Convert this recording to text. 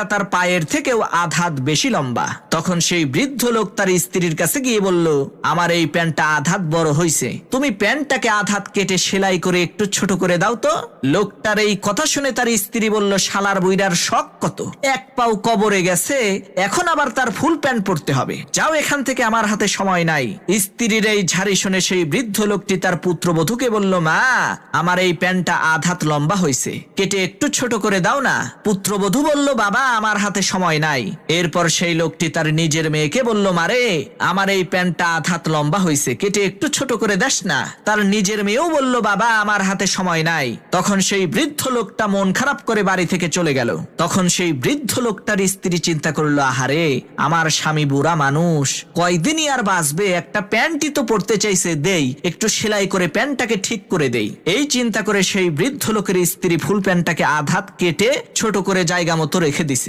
প্যান্টটা তার পায়ের থেকেও আধাত বেশি লম্বা। তখন সেই বৃদ্ধ লোক তার স্ত্রীর কাছে গিয়ে বলল, আমার এই প্যান্টটা আধাত বড় হইছে। তুমি প্যান্টটাকে আধাত কেটে সেলাই করে একটু ছোট করে দাও তো। লোকটার এই কথা শুনে তার স্ত্রী বলল, শালার বুইরার শখ কত? এক পাও কবরে গেছে, এখন আবার তার ফুল প্যান্ট পরতে হবে। যাও এখান থেকে, আমার হাতে সময় নাই। স্ত্রীর এই ঝাড়ি শুনে সেই বৃদ্ধ লোকটি তার পুত্রবধূকে বলল, মা, আমার এই প্যান্টটা আধাত লম্বা হয়েছে কেটে একটু ছোট করে দাও না। পুত্রবধূ বলল, বাবা আমার হাতে সময় নাই। এরপর সেই লোকটি তার নিজের মেয়েকে বলল, মারে, আমার এই প্যান্টটা আধাত লম্বা হয়েছে কেটে একটু ছোট করে দেস না। তার নিজের মেয়েও বলল, বাবা, আমার হাতে সময় নাই। তখন সেই বৃদ্ধ লোকটা মন খারাপ করে বাড়ি থেকে চলে গেল। তখন সেই বৃদ্ধ লোকটার স্ত্রী চিন্তা করল, আহারে, আমার স্বামী বুড়া মানুষ, কয়দিনই আর বাঁচবে? একটা প্যান্টই তো পড়তে চাইছে, দেই, একটু সেলাই করে প্যান্টটাকে ঠিক করে দেই। এই চিন্তা করে সেই বৃদ্ধ লোকের স্ত্রী ফুল প্যান্টটাকে আধাত কেটে ছোট করে জায়গা মতো রেখে দিছে।